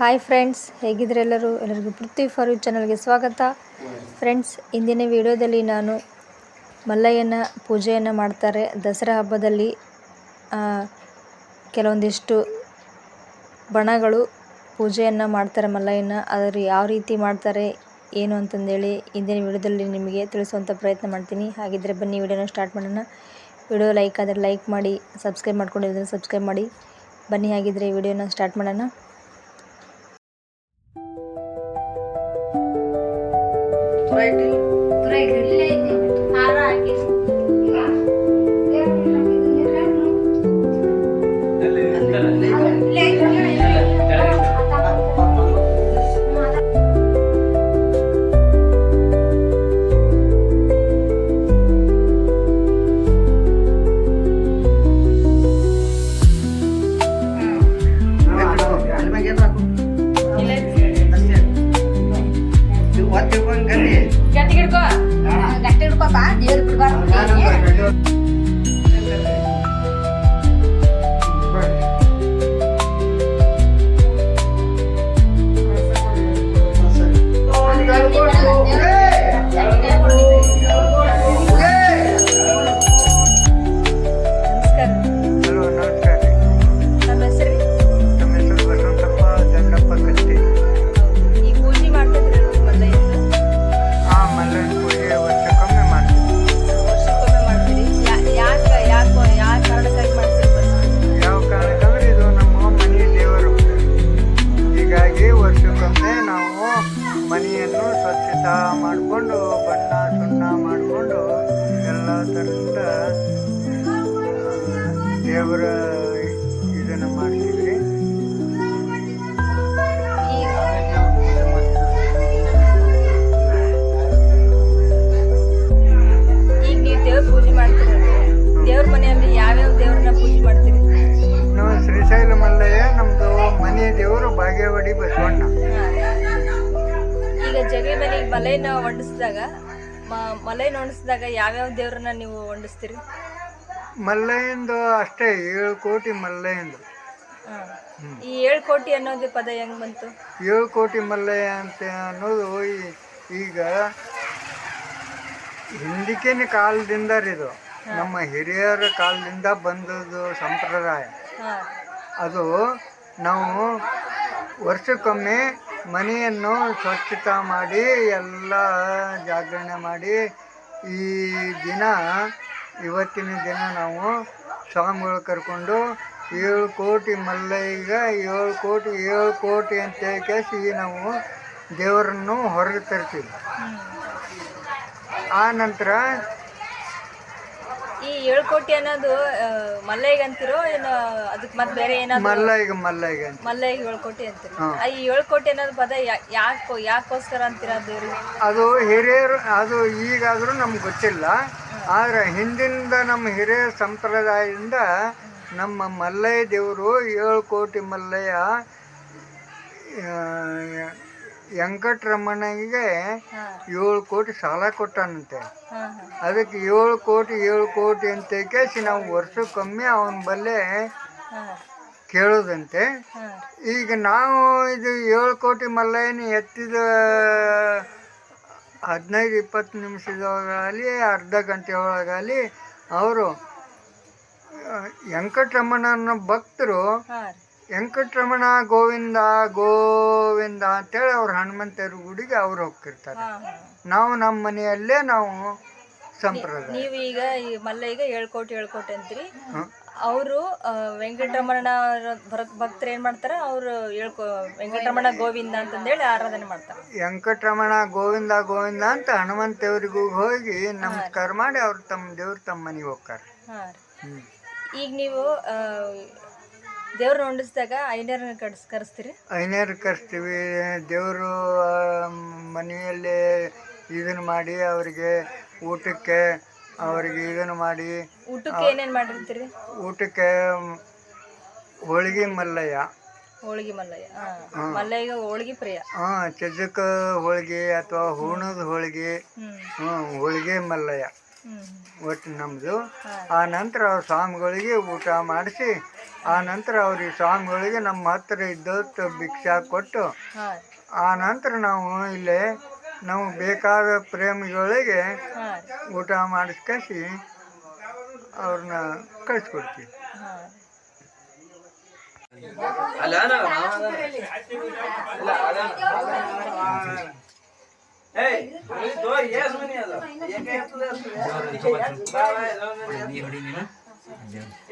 Hi friends ಹೇಗಿದ್ರೆ ಎಲ್ಲರೂ? ಎಲ್ಲರಿಗೂ ಪೃಥ್ವಿ for you ಚಾನಲ್ಗೆ ಸ್ವಾಗತ. ಫ್ರೆಂಡ್ಸ್ ಇಂದಿನ ವಿಡಿಯೋದಲ್ಲಿ ನಾನು ಮಲ್ಲಯ್ಯನ ಪೂಜೆಯನ್ನು ಮಾಡ್ತಾರೆ. ದಸರಾ ಹಬ್ಬದಲ್ಲಿ ಕೆಲವೊಂದಿಷ್ಟು ಬಣಗಳು ಪೂಜೆಯನ್ನು ಮಾಡ್ತಾರೆ ಮಲ್ಲಯ್ಯನ. ಆದರೆ ಯಾವ ರೀತಿ ಮಾಡ್ತಾರೆ, ಏನು ಅಂತಂದೇಳಿ ಇಂದಿನ ವಿಡಿಯೋದಲ್ಲಿ ನಿಮಗೆ ತಿಳಿಸುವಂಥ ಪ್ರಯತ್ನ ಮಾಡ್ತೀನಿ. ಹಾಗಿದ್ದರೆ ಬನ್ನಿ ವಿಡಿಯೋನ ಸ್ಟಾರ್ಟ್ ಮಾಡೋಣ. ವಿಡಿಯೋ ಲೈಕ್ ಆದರೆ ಲೈಕ್ ಮಾಡಿ, ಸಬ್ಸ್ಕ್ರೈಬ್ ಮಾಡ್ಕೊಂಡಿದ್ರೆ ಸಬ್ಸ್ಕ್ರೈಬ್ ಮಾಡಿ. ಬನ್ನಿ ಹಾಗಿದ್ದರೆ ವಿಡಿಯೋನ ಸ್ಟಾರ್ಟ್ ಮಾಡೋಣ. ബ്രെഡിൽ ബ്രെഡിൽ ആറാക്കി. ದೇವರ ಇದನ್ನು ಮಾಡ್ತೀವಿ ಈಗ ನೀವು ದೇವ್ರ ಪೂಜೆ ಮಾಡ್ತೀರಿ ದೇವ್ರ ಮನೆಯಲ್ಲಿ ಯಾವ್ಯಾವ ದೇವ್ರನ್ನ ಪೂಜೆ ಮಾಡ್ತೀರಿ? ನಾವು ಶ್ರೀಶೈಲ ಮಲ್ಲಯ್ಯ ನಮ್ಮದು ಮನೆ ದೇವರು ಬಾಗೇವಾಡಿ ಬಸವಣ್ಣ. ಈಗ ಜಗಲಿ ಮೇಲೆ ಈಗ ಮಲೆಯನ್ನ ಹೊಂಡಿಸಿದಾಗ ಮಲೆಯನ್ನ ಹೊಂಡಿಸಿದಾಗ ಯಾವ್ಯಾವ ದೇವ್ರನ್ನ ನೀವು ಹೊಂಡಿಸ್ತೀರಿ? ಮಲ್ಲಯ್ಯಂದು ಅಷ್ಟೇ ಏಳು ಕೋಟಿ ಮಲ್ಲಯ್ಯಂದು. ಈ ಏಳು ಕೋಟಿ ಅನ್ನೋದು ಪದ ಹೆಂಗ್ ಬಂತು? ಏಳು ಕೋಟಿ ಮಲ್ಲಯ್ಯ ಅಂತ ಅನ್ನೋದು ಈ- ಈಗ ಹಿಂದಿಕಿನ ಕಾಲದಿಂದ ಇದು. ನಮ್ಮ ಹಿರಿಯರ ಕಾಲದಿಂದ ಬಂದದ್ದು ಸಂಪ್ರದಾಯ. ಹಾ. ಅದು ನಾವು ವರ್ಷಕ್ಕೊಮ್ಮೆ ಮನೆಯನ್ನು ಸ್ವಚ್ಛತಾ ಮಾಡಿ ಎಲ್ಲ ಜಾಗರಣೆ ಮಾಡಿ ಈ ದಿನ ಇವತ್ತಿನ ದಿನ ನಾವು ಸ್ವಾಮಿಗಳು ಕರ್ಕೊಂಡು ಏಳು ಕೋಟಿ ಮಲ್ಲಯ್ಯಗ ಏಳು ಕೋಟಿ ಏಳು ಕೋಟಿ ಅಂತ ಕೇಸಿ ನಾವು ದೇವರನ್ನು ಹೊರಗೆ ತರ್ತೀವಿ. ಆ ನಂತರ ಈ ಏಳು ಕೋಟಿ ಅನ್ನೋದು ಮಲ್ಲಯ್ಯಗೆ ಅಂತಿರೋ ಏನು ಅದಕ್ಕೆ ಮತ್ತೆ ಬೇರೆ ಏನಾದ್ರು ಮಲ್ಲಯ್ಯಗ ಮಲ್ಲಯ್ಯಗ ಅಂತ ಮಲ್ಲಯ್ಯಗೆ ಏಳು ಕೋಟಿ ಅಂತೀರಿ ಆ, ಈ ಏಳು ಕೋಟಿ ಅನ್ನೋದು ಪದ ಯಾಕೋ ಯಾಕೋಸ್ಕರ ಅಂತೀರ ದೇವ್ರಿಗೆ ಅದು ಹಿರಿಯರು ಅದು ಈಗಾದರೂ ನಮ್ಗೆ ಗೊತ್ತಿಲ್ಲ. ಆದರೆ ಹಿಂದಿಂದ ನಮ್ಮ ಹಿರಿಯ ಸಂಪ್ರದಾಯದಿಂದ ನಮ್ಮ ಮಲ್ಲಯ್ಯ ದೇವರು ಏಳು ಕೋಟಿ ಮಲ್ಲಯ್ಯ ಆ, ವೆಂಕಟರಮಣನಿಗೆ ಏಳು ಕೋಟಿ ಸಾಲ ಕೊಟ್ಟಾನಂತೆ. ಅದಕ್ಕೆ ಏಳು ಕೋಟಿ ಏಳು ಕೋಟಿ ಅಂತ ಕೇಸಿ ನಾವು ವರ್ಷಕ್ಕೊಮ್ಮೆ ಅವನ ಬಲ್ಲೆ ಕೇಳೋದಂತೆ. ಈಗ ನಾವು ಇದು ಏಳು ಕೋಟಿ ಮಲ್ಲಯ್ಯನ ಎತ್ತಿದ ಹದಿನೈದು ಇಪ್ಪತ್ತು ನಿಮಿಷದೊಳಗಾಗಲಿ ಅರ್ಧ ಗಂಟೆ ಒಳಗಾಗಲಿ ಅವರು ವೆಂಕಟರಮಣನ ಭಕ್ತರು ವೆಂಕಟರಮಣ ಗೋವಿಂದ ಗೋವಿಂದ ಅಂತೇಳಿ ಅವ್ರು ಹನುಮಂತರ ಗುಡಿಗೆ ಅವ್ರು ಹೋಗ್ತಿರ್ತಾರೆ. ನಾವು ನಮ್ಮ ಮನೆಯಲ್ಲೇ ನಾವು ಸಂಪ್ರದಾಯ. ನೀವು ಈಗ ಈ ಮಲ್ಲಯ್ಯಗೆ ಈಗ ಹೇಳ್ಕೊಟ್ಟು ಏಳು ಅಂತೀರಿ ಅವರು ವೆಂಕಟರಮಣ ಭಕ್ತರು ಏನ್ ಮಾಡ್ತಾರೆ? ಅವರು ಹೇಳ್ಕೊ ವೆಂಕಟರಮಣ ಗೋವಿಂದ ಅಂತಂದೇಳಿ ಆರಾಧನೆ ಮಾಡ್ತಾರೆ. ವೆಂಕಟರಮಣ ಗೋವಿಂದ ಗೋವಿಂದ ಅಂತ ಹನುಮಂತೇವ್ರಿಗೂ ಹೋಗಿ ನಮಸ್ಕಾರ ಮಾಡಿ ಅವ್ರು ತಮ್ಮ ದೇವ್ರು ತಮ್ಮ ಮನೆಗೆ ಹೋಗ್ತಾರೆ. ಈಗ ನೀವು ದೇವ್ರನ್ನ ಹೊಂಡಿಸಿದಾಗ ಐನೇರನ್ನ ಕಡ್ಸ್ ಕರೆಸ್ತೀರಿ? ಐನೇರು ಕರೆಸ್ತೀವಿ. ದೇವರು ಮನೆಯಲ್ಲಿ ಇದನ್ನು ಮಾಡಿ ಅವರಿಗೆ ಊಟಕ್ಕೆ ಅವರಿಗೆ ಇದನ್ನು ಮಾಡಿ ಊಟಕ್ಕೆ ಏನೇನ್ ಮಾಡಿರ್ತೀರಿ? ಊಟಕ್ಕೆ ಹೋಳಿಗೆ ಮಲ್ಲಯ್ಯ. ಹೋಳಿಗೆ ಮಲ್ಲಯ್ಯ ಹಾ. ಮಲ್ಲಯ್ಯಗೆ ಹೋಳಿಗೆ ಪ್ರಿಯ. ಹಾಂ ಚಜ್ಜಕ ಹೋಳಿಗೆ ಅಥವಾ ಹೂಣದ ಹೋಳಿಗೆ ಹ್ಮ್. ಹ್ಞೂ ಹೋಳಿಗೆ ಮಲ್ಲಯ್ಯ. ಒಟ್ಟು ನಮ್ಮದು ಆ ನಂತರ ಸ್ವಾಮಿಗಳಿಗೆ ಊಟ ಮಾಡಿಸಿ ಆ ನಂತರ ಅವ್ರಿಗೆ ಸ್ವಾಮಿಗಳಿಗೆ ನಮ್ಮ ಹತ್ರ ಇದ್ದಷ್ಟು ಭಿಕ್ಷಾ ಕೊಟ್ಟು ಆ ನಂತರ ನಾವು ಇಲ್ಲಿ ನಾವು ಬೇಕಾದ ಪ್ರೇಮಿಗಳಿಗೆ ಊಟ ಮಾಡಿಸ್ಕಸಿ ಅವ್ರನ್ನ ಕಳಿಸ್ಕೊಡ್ತೀವಿ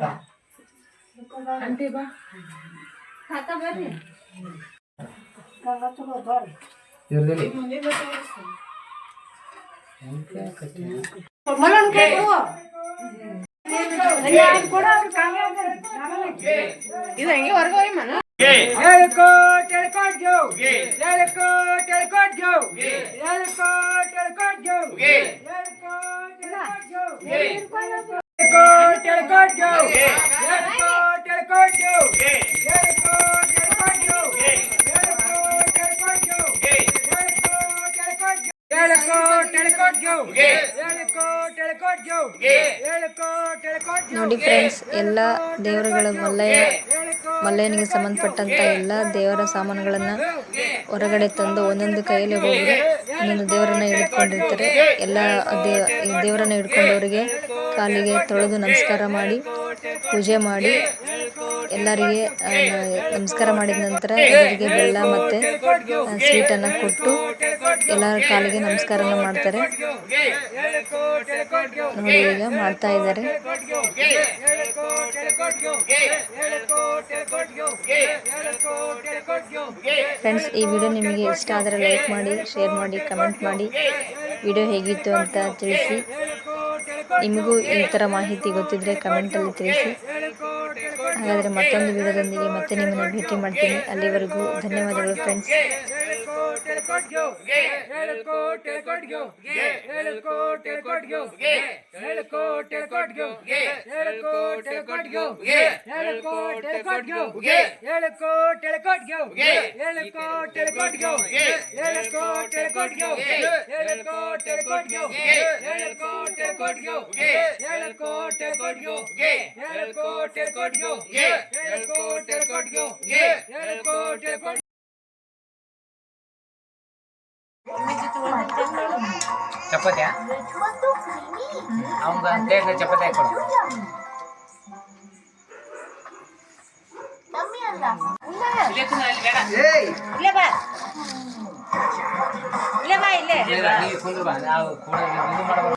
ಹಾಂ ಬಸವಣ್ಣ ಬಾ. ಹಿಡ್ಕೊಬರ್ರಿ ಬರ್ರಿ. ಇದು ಹೆಂಗೆ ಹೊರಗೋಗಿ ಮನ? ನೋಡಿ ಫ್ರೆಂಡ್ಸ್ ಎಲ್ಲ ದೇವರುಗಳ ಮಲ್ಲಯ್ಯ, ಮಲ್ಲಯ್ಯನಿಗೆ ಸಂಬಂಧಪಟ್ಟಂತ ಎಲ್ಲ ದೇವರ ಸಾಮಾನುಗಳನ್ನ ಹೊರಗಡೆ ತಂದು ಒಂದೊಂದು ಕೈಯಲ್ಲಿ ಹೋಗಿ ಒಂದೊಂದು ದೇವರನ್ನ ಹಿಡಿದುಕೊಂಡಿರ್ತಾರೆ ಎಲ್ಲ ದೇವರನ್ನ ಹಿಡ್ಕೊಂಡವರಿಗೆ ಕಾಲಿಗೆ ತೊಳೆದು ನಮಸ್ಕಾರ ಮಾಡಿ, ಪೂಜೆ ಮಾಡಿ, ಎಲ್ಲರಿಗೆ ನಮಸ್ಕಾರ ಮಾಡಿದ ನಂತರ ಎಲ್ಲರಿಗೆ ಬೆಲ್ಲ ಮತ್ತೆ ಸ್ವೀಟನ್ನು ಕೊಟ್ಟು ಎಲ್ಲರ ಕಾಲಿಗೆ ನಮಸ್ಕಾರನ ಮಾಡ್ತಾರೆ. ನೋಡಿ ಈಗ ಮಾಡ್ತಾ ಇದ್ದಾರೆ. ಫ್ರೆಂಡ್ಸ್, ಈ ವಿಡಿಯೋ ನಿಮಗೆ ಇಷ್ಟ ಆದರೆ ಲೈಕ್ ಮಾಡಿ, ಶೇರ್ ಮಾಡಿ, ಕಮೆಂಟ್ ಮಾಡಿ. ವಿಡಿಯೋ ಹೇಗಿತ್ತು ಅಂತ ತಿಳಿಸಿ. ನಿಮಗೂ ಈ ಥರ ಮಾಹಿತಿ ಗೊತ್ತಿದ್ರೆ ಕಮೆಂಟಲ್ಲಿ ತಿಳಿಸಿ ಹಾಗಾದರೆ ಮತ್ತೊಂದು ವಿಡಿಯೋದೊಂದಿಗೆ ಮತ್ತೆ ನಿಮ್ಮನ್ನು ಭೇಟಿ ಮಾಡ್ತೀನಿ ಅಲ್ಲಿವರೆಗೂ ಧನ್ಯವಾದಗಳು ಫ್ರೆಂಡ್ಸ್ ಚಪಾತಿ ಅವಂಗ ಪ್ಲೇಟ್ ಚಪಾತಿ ಹಾಕೊಡು ಇಲ್ಲೇ ಬಾ ಇಲ್ಲೇ ಬಾ ಇಲ್ಲೇ ನೀವು ಕುಂದ್ರು ಬಾ ನಾವು ಕೂಡ ಇದು ಮಾಡಬಾರ್ದು